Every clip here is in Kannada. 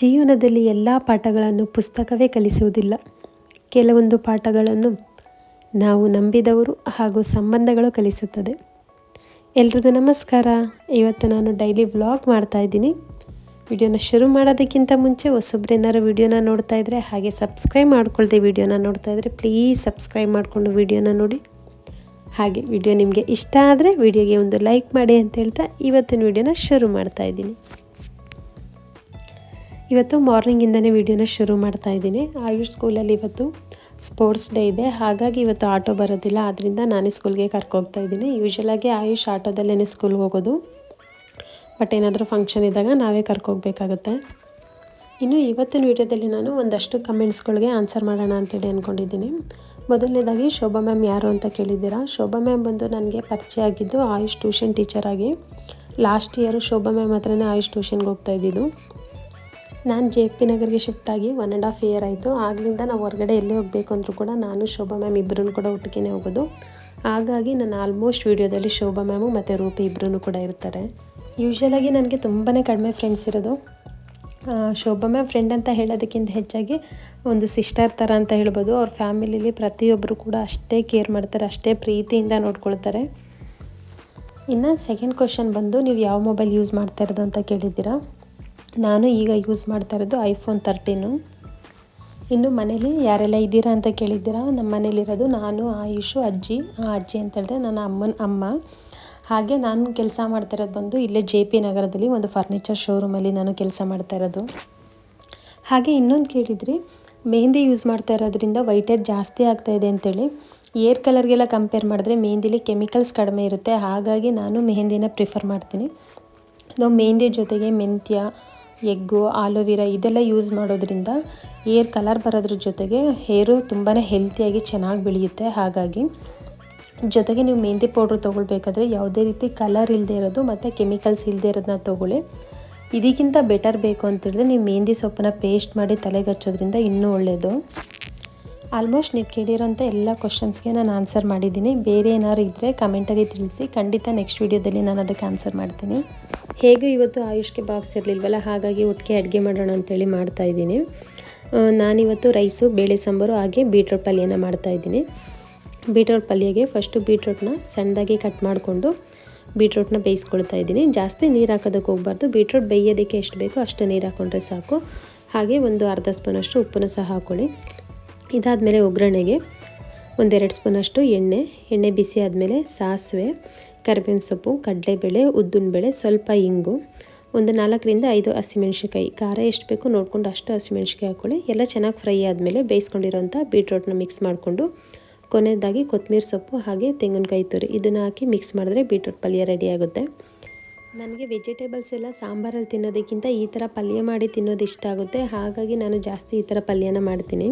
ಜೀವನದಲ್ಲಿ ಎಲ್ಲ ಪಾಠಗಳನ್ನು ಪುಸ್ತಕವೇ ಕಲಿಸುವುದಿಲ್ಲ. ಕೆಲವೊಂದು ಪಾಠಗಳನ್ನು ನಾವು ನಂಬಿದವರು ಹಾಗೂ ಸಂಬಂಧಗಳು ಕಲಿಸುತ್ತದೆ. ಎಲ್ರಿಗೂ ನಮಸ್ಕಾರ. ಇವತ್ತು ನಾನು ಡೈಲಿ ವ್ಲಾಗ್ ಮಾಡ್ತಾ ಇದ್ದೀನಿ. ವಿಡಿಯೋನ ಶುರು ಮಾಡೋದಕ್ಕಿಂತ ಮುಂಚೆ ಹೊಸೊಬ್ರೇನಾರು ವಿಡಿಯೋನ ನೋಡ್ತಾ ಇದ್ದರೆ ಹಾಗೆ ಸಬ್ಸ್ಕ್ರೈಬ್ ಮಾಡ್ಕೊಳ್ದೆ ವಿಡಿಯೋನ ನೋಡ್ತಾ ಇದ್ದರೆ ಪ್ಲೀಸ್ ಸಬ್ಸ್ಕ್ರೈಬ್ ಮಾಡಿಕೊಂಡು ವಿಡಿಯೋನ ನೋಡಿ. ಹಾಗೆ ವಿಡಿಯೋ ನಿಮಗೆ ಇಷ್ಟ ಆದರೆ ವಿಡಿಯೋಗೆ ಒಂದು ಲೈಕ್ ಮಾಡಿ ಅಂತ ಹೇಳ್ತಾ ಇವತ್ತಿನ ವಿಡಿಯೋನ ಶುರು ಮಾಡ್ತಾ ಇದ್ದೀನಿ. ಇವತ್ತು ಮಾರ್ನಿಂಗಿಂದನೇ ವೀಡಿಯೋನ ಶುರು ಮಾಡ್ತಾ ಇದ್ದೀನಿ. ಆಯುಷ್ ಸ್ಕೂಲಲ್ಲಿ ಇವತ್ತು ಸ್ಪೋರ್ಟ್ಸ್ ಡೇ ಇದೆ. ಹಾಗಾಗಿ ಇವತ್ತು ಆಟೋ ಬರೋದಿಲ್ಲ. ಆದ್ದರಿಂದ ನಾನೇ ಸ್ಕೂಲ್ಗೆ ಕರ್ಕೋಗ್ತಾ ಇದ್ದೀನಿ. ಯೂಶ್ವಲಾಗಿ ಆಯುಷ್ ಆಟೋದಲ್ಲೇ ಸ್ಕೂಲ್ಗೆ ಹೋಗೋದು. ಬಟ್ ಏನಾದರೂ ಫಂಕ್ಷನ್ ಇದ್ದಾಗ ನಾವೇ ಕರ್ಕೋಗ್ಬೇಕಾಗತ್ತೆ. ಇನ್ನು ಇವತ್ತಿನ ವಿಡಿಯೋದಲ್ಲಿ ನಾನು ಒಂದಷ್ಟು ಕಮೆಂಟ್ಸ್ಗಳಿಗೆ ಆನ್ಸರ್ ಮಾಡೋಣ ಅಂತೇಳಿ ಅಂದ್ಕೊಂಡಿದ್ದೀನಿ ಮೊದಲನೇದಾಗಿ ಶೋಭಾ ಮ್ಯಾಮ್ ಯಾರು ಅಂತ ಕೇಳಿದ್ದೀರಾ? ಶೋಭಾ ಮ್ಯಾಮ್ ಬಂದು ನನಗೆ ಪರಿಚಯ ಆಗಿದ್ದು ಆಯುಷ್ ಟ್ಯೂಷನ್ ಟೀಚರಾಗಿ ಲಾಸ್ಟ್ ಇಯರು ಶೋಭಾ ಮ್ಯಾಮ್ ಹತ್ರನೇ ಆಯುಷ್ ಟ್ಯೂಷನ್ಗೆ ಹೋಗ್ತಾ ಇದ್ದಿದ್ದು. ನಾನು ಜೆ ಪಿ ನಗರ್ಗೆ ಶಿಫ್ಟ್ ಆಗಿ ಒನ್ ಆ್ಯಂಡ್ ಹಾಫ್ ಇಯರ್ ಆಯಿತು. ಆಗಲಿಂದ ನಾವು ಹೊರಗಡೆ ಎಲ್ಲೇ ಹೋಗಬೇಕು ಅಂದರೂ ಕೂಡ ನಾನು, ಶೋಭಾ ಮ್ಯಾಮ್ ಇಬ್ಬರೂ ಕೂಡ ಒಟ್ಟಿಗೆ ಹೋಗೋದು. ಹಾಗಾಗಿ ನಾನು ಆಲ್ಮೋಸ್ಟ್ ವೀಡಿಯೋದಲ್ಲಿ ಶೋಭಾ ಮ್ಯಾಮು ಮತ್ತು ರೂಪಿ ಇಬ್ಬರೂ ಕೂಡ ಇರ್ತಾರೆ. ಯೂಶ್ವಲಾಗಿ ನನಗೆ ತುಂಬಾ ಕಡಿಮೆ ಫ್ರೆಂಡ್ಸ್ ಇರೋದು. ಶೋಭಾ ಮ್ಯಾಮ್ ಫ್ರೆಂಡ್ ಅಂತ ಹೇಳೋದಕ್ಕಿಂತ ಹೆಚ್ಚಾಗಿ ಒಂದು ಸಿಸ್ಟರ್ ಥರ ಅಂತ ಹೇಳ್ಬೋದು. ಅವ್ರ ಫ್ಯಾಮಿಲಿಲಿ ಪ್ರತಿಯೊಬ್ಬರು ಕೂಡ ಅಷ್ಟೇ ಕೇರ್ ಮಾಡ್ತಾರೆ, ಅಷ್ಟೇ ಪ್ರೀತಿಯಿಂದ ನೋಡ್ಕೊಳ್ತಾರೆ. ಇನ್ನು ಸೆಕೆಂಡ್ ಕ್ವಶನ್ ಬಂದು, ನೀವು ಯಾವ ಮೊಬೈಲ್ ಯೂಸ್ ಮಾಡ್ತಾ ಇರೋದು ಅಂತ ಕೇಳಿದ್ದೀರಾ? ನಾನು ಈಗ ಯೂಸ್ ಮಾಡ್ತಾ ಇರೋದು ಐಫೋನ್ ತರ್ಟೀನು ಇನ್ನು ಮನೇಲಿ ಯಾರೆಲ್ಲ ಇದ್ದೀರಾ ಅಂತ ಕೇಳಿದ್ದೀರಾ? ನಮ್ಮ ಮನೇಲಿರೋದು ನಾನು, ಆಯುಷು, ಅಜ್ಜಿ, ಆ ಅಜ್ಜಿ ಅಂತ ಹೇಳಿದ್ರೆ ನನ್ನ ಅಮ್ಮನ ಅಮ್ಮ. ಹಾಗೆ ನಾನು ಕೆಲಸ ಮಾಡ್ತಾ ಇರೋದು ಬಂದು ಇಲ್ಲೇ ಜೆ ಪಿ ನಗರದಲ್ಲಿ ಒಂದು ಫರ್ನಿಚರ್ ಶೋರೂಮಲ್ಲಿ ನಾನು ಕೆಲಸ ಮಾಡ್ತಾ ಇರೋದು. ಹಾಗೆ ಇನ್ನೊಂದು ಕೇಳಿದ್ರಿ, ಮೆಹಂದಿ ಯೂಸ್ ಮಾಡ್ತಾ ಇರೋದ್ರಿಂದ ವೈಟ್ ಏರ್ ಜಾಸ್ತಿ ಆಗ್ತಾ ಇದೆ ಅಂತೇಳಿ. ಏರ್ ಕಲರ್ಗೆಲ್ಲ ಕಂಪೇರ್ ಮಾಡಿದ್ರೆ ಮೆಹಂದಿಲಿ ಕೆಮಿಕಲ್ಸ್ ಕಡಿಮೆ ಇರುತ್ತೆ, ಹಾಗಾಗಿ ನಾನು ಮೆಹಂದಿನ ಪ್ರಿಫರ್ ಮಾಡ್ತೀನಿ. ನಾವು ಮೆಹಂದಿ ಜೊತೆಗೆ ಮೆಂತ್ಯ ಎಗ್ಗು, ಆಲೋವಿರಾ ಇದೆಲ್ಲ ಯೂಸ್ ಮಾಡೋದ್ರಿಂದ ಏರ್ ಕಲರ್ ಬರೋದ್ರ ಜೊತೆಗೆ ಹೇರು ತುಂಬಾ ಹೆಲ್ತಿಯಾಗಿ ಚೆನ್ನಾಗಿ ಬೆಳೆಯುತ್ತೆ. ಹಾಗಾಗಿ ಜೊತೆಗೆ ನೀವು ಮೆಹಂದಿ ಪೌಡ್ರ್ ತೊಗೊಳ್ಬೇಕಾದ್ರೆ ಯಾವುದೇ ರೀತಿ ಕಲರ್ ಇಲ್ಲದೆ ಇರೋದು ಮತ್ತು ಕೆಮಿಕಲ್ಸ್ ಇಲ್ಲದೆ ಇರೋದನ್ನ ತೊಗೊಳ್ಳಿ. ಇದಕ್ಕಿಂತ ಬೆಟರ್ ಬೇಕು ಅಂತೇಳಿದ್ರೆ ನೀವು ಮೆಹಂದಿ ಸೊಪ್ಪನ್ನು ಪೇಸ್ಟ್ ಮಾಡಿ ತಲೆಗೆ ಹಚ್ಚೋದ್ರಿಂದ ಇನ್ನೂ ಒಳ್ಳೆಯದು ಆಲ್ಮೋಸ್ಟ್ ನೀವು ಕೇಳಿರೋಂಥ ಎಲ್ಲ ಕ್ವಶನ್ಸ್ಗೆ ನಾನು ಆನ್ಸರ್ ಮಾಡಿದ್ದೀನಿ. ಬೇರೆ ಏನಾದ್ರು ಇದ್ದರೆ ಕಮೆಂಟಲ್ಲಿ ತಿಳಿಸಿ. ಖಂಡಿತ ನೆಕ್ಸ್ಟ್ ವೀಡಿಯೋದಲ್ಲಿ ನಾನು ಅದಕ್ಕೆ ಆನ್ಸರ್ ಮಾಡ್ತೀನಿ. ಹೇಗೂ ಇವತ್ತು ಆಯುಷ್ಗೆ ಬಾಕ್ಸ್ ಇರಲಿಲ್ವಲ್ಲ ಹಾಗಾಗಿ ಒಟ್ಟಿಗೆ ಅಡುಗೆ ಮಾಡೋಣ ಅಂತೇಳಿ ಮಾಡ್ತಾಯಿದ್ದೀನಿ ನಾನಿವತ್ತು ರೈಸು, ಬೇಳೆ ಸಾಂಬಾರು, ಹಾಗೆ ಬೀಟ್ರೋಟ್ ಪಲ್ಯನ ಮಾಡ್ತಾಯಿದ್ದೀನಿ ಬೀಟ್ರೋಟ್ ಪಲ್ಯಗೆ ಫಸ್ಟು ಬೀಟ್ರೋಟ್ನ ಸಣ್ಣದಾಗಿ ಕಟ್ ಮಾಡಿಕೊಂಡು ಬೀಟ್ರೋಟ್ನ ಬೇಯಿಸ್ಕೊಳ್ತಾ ಇದ್ದೀನಿ. ಜಾಸ್ತಿ ನೀರು ಹಾಕೋದಕ್ಕೆ ಹೋಗ್ಬಾರ್ದು. ಬೀಟ್ರೋಟ್ ಬೇಯೋದಕ್ಕೆ ಎಷ್ಟು ಬೇಕೋ ಅಷ್ಟು ನೀರು ಹಾಕ್ಕೊಂಡ್ರೆ ಸಾಕು. ಹಾಗೆ ಒಂದು ಅರ್ಧ ಸ್ಪೂನಷ್ಟು ಉಪ್ಪನ್ನು ಸಹ ಹಾಕ್ಕೊಳ್ಳಿ ಇದಾದಮೇಲೆ ಒಗ್ಗರಣೆಗೆ ಒಂದೆರಡು ಸ್ಪೂನಷ್ಟು ಎಣ್ಣೆ. ಎಣ್ಣೆ ಬಿಸಿ ಆದಮೇಲೆ ಸಾಸಿವೆ. ಕರಿಬೇವಿನ ಸೊಪ್ಪು, ಕಡಲೆಬೇಳೆ, ಉದ್ದಿನಬೇಳೆ, ಸ್ವಲ್ಪ ಇಂಗು, ಒಂದು ನಾಲ್ಕರಿಂದ ಐದು ಹಸಿಮೆಣ್ಸಿಕಾಯಿ ಖಾರ ಎಷ್ಟು ಬೇಕು ನೋಡಿಕೊಂಡು ಅಷ್ಟು ಹಸಿಮೆಣ್ಸಿಕಾಯಿ ಹಾಕ್ಕೊಳ್ಳಿ. ಎಲ್ಲ ಚೆನ್ನಾಗಿ ಫ್ರೈ ಆದಮೇಲೆ ಬೇಯಿಸ್ಕೊಂಡಿರೋಂಥ ಬೀಟ್ರೋಟ್ನ ಮಿಕ್ಸ್ ಮಾಡಿಕೊಂಡು, ಕೊನೆಯದಾಗಿ ಕೊತ್ತಂಬರಿ ಸೊಪ್ಪು ಹಾಗೆ ತೆಂಗಿನಕಾಯಿ ತುರಿ. ಇದನ್ನು ಹಾಕಿ ಮಿಕ್ಸ್ ಮಾಡಿದ್ರೆ ಬೀಟ್ರೋಟ್ ಪಲ್ಯ ರೆಡಿ ಆಗುತ್ತೆ. ನನಗೆ ವೆಜಿಟೇಬಲ್ಸ್ ಎಲ್ಲ ಸಾಂಬಾರಲ್ಲಿ ತಿನ್ನೋದಕ್ಕಿಂತ ಈ ಥರ ಪಲ್ಯ ಮಾಡಿ ತಿನ್ನೋದು ಇಷ್ಟ ಆಗುತ್ತೆ. ಹಾಗಾಗಿ ನಾನು ಜಾಸ್ತಿ ಈ ಥರ ಪಲ್ಯನ ಮಾಡ್ತೀನಿ.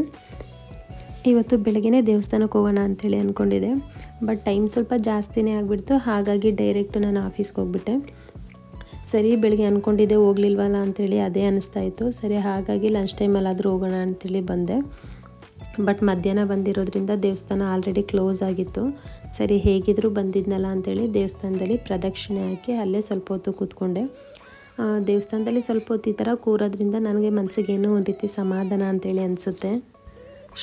ಇವತ್ತು ಬೆಳಗ್ಗೆ ದೇವಸ್ಥಾನಕ್ಕೆ ಹೋಗೋಣ ಅಂಥೇಳಿ ಅಂದ್ಕೊಂಡಿದ್ದೆ ಬಟ್ ಟೈಮ್ ಸ್ವಲ್ಪ ಜಾಸ್ತಿನೇ ಆಗಿಬಿಡ್ತು. ಹಾಗಾಗಿ ಡೈರೆಕ್ಟು ನಾನು ಆಫೀಸ್ಗೆ ಹೋಗ್ಬಿಟ್ಟೆ. ಸರಿ, ಬೆಳಗ್ಗೆ ಅಂದ್ಕೊಂಡಿದ್ದೆ ಹೋಗ್ಲಿಲ್ವಲ್ಲ ಅಂಥೇಳಿ ಅದೇ ಇತ್ತು. ಸರಿ, ಹಾಗಾಗಿ ಲಂಚ್ ಟೈಮಲ್ಲಾದರೂ ಹೋಗೋಣ ಅಂಥೇಳಿ ಬಂದೆ. ಬಟ್ ಮಧ್ಯಾಹ್ನ ಬಂದಿರೋದ್ರಿಂದ ದೇವಸ್ಥಾನ ಆಲ್ರೆಡಿ ಕ್ಲೋಸ್ ಆಗಿತ್ತು. ಸರಿ ಹೇಗಿದ್ದರೂ ಬಂದಿದ್ನಲ್ಲ ಅಂಥೇಳಿ ದೇವಸ್ಥಾನದಲ್ಲಿ ಪ್ರದಕ್ಷಿಣೆ ಹಾಕಿ ಅಲ್ಲೇ ಸ್ವಲ್ಪ ಹೊತ್ತು ಕೂತ್ಕೊಂಡೆ. ದೇವಸ್ಥಾನದಲ್ಲಿ ಸ್ವಲ್ಪ ಹೊತ್ತು ಈ ಥರ ಕೂರೋದ್ರಿಂದ ನನಗೆ ಮನಸ್ಸಿಗೆ ಏನೋ ಒಂದು ರೀತಿ ಸಮಾಧಾನ ಅಂತೇಳಿ ಅನಿಸುತ್ತೆ.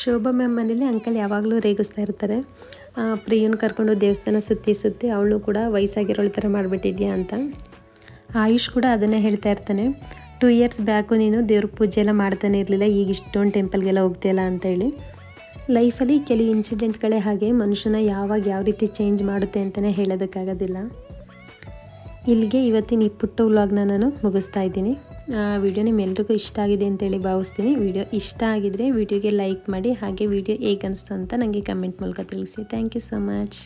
ಶೋಭಾ ಮ್ಯಾಮ್ ಮನೇಲಿ ಅಂಕಲ್ ಯಾವಾಗಲೂ ರೇಗಿಸ್ತಾ ಇರ್ತಾರೆ. ಪ್ರಿಯನ್ ಕರ್ಕೊಂಡು ದೇವಸ್ಥಾನ ಸುತ್ತಿ ಸುತ್ತಿ ಅವಳು ಕೂಡ ವಯಸ್ಸಾಗಿರೋಳ ಥರ ಮಾಡಿಬಿಟ್ಟಿದ್ಯಾ ಅಂತ. ಆಯುಷ್ ಕೂಡ ಅದನ್ನೇ ಹೇಳ್ತಾ ಇರ್ತಾನೆ. ಟೂ ಇಯರ್ಸ್ ಬ್ಯಾಕು ನೀನು ದೇವ್ರ ಪೂಜೆ ಎಲ್ಲ ಮಾಡ್ತಾನೆ ಇರಲಿಲ್ಲ, ಈಗ ಇಷ್ಟೊಂದು ಟೆಂಪಲ್ಗೆಲ್ಲ ಹೋಗ್ತಿಲ್ಲ ಅಂತೇಳಿ ಲೈಫಲ್ಲಿ ಕೆಲವು ಇನ್ಸಿಡೆಂಟ್ಗಳೇ ಹಾಗೆ ಮನುಷ್ಯನ ಯಾವಾಗ ಯಾವ ರೀತಿ ಚೇಂಜ್ ಮಾಡುತ್ತೆ ಅಂತಲೇ ಹೇಳೋದಕ್ಕಾಗೋದಿಲ್ಲ. ಇಲ್ಲಿಗೆ ಇವತ್ತಿನ ಈ ಪುಟ್ಟ ವ್ಲಾಗ್ನ ನಾನು ಮುಗಿಸ್ತಾ ಇದ್ದೀನಿ. ವಿಡಿಯೋ ನಿಮ್ಮೆಲ್ರಿಗೂ ಇಷ್ಟ ಆಗಿದೆ ಅಂತೇಳಿ ಭಾವಿಸ್ತೀನಿ. ವಿಡಿಯೋ ಇಷ್ಟ ಆಗಿದರೆ ವಿಡಿಯೋಗೆ ಲೈಕ್ ಮಾಡಿ, ಹಾಗೆ ವಿಡಿಯೋ ಹೇಗೆ ಅನಿಸ್ತು ಅಂತ ನನಗೆ ಕಮೆಂಟ್ ಮೂಲಕ ತಿಳಿಸಿ. Thank you so much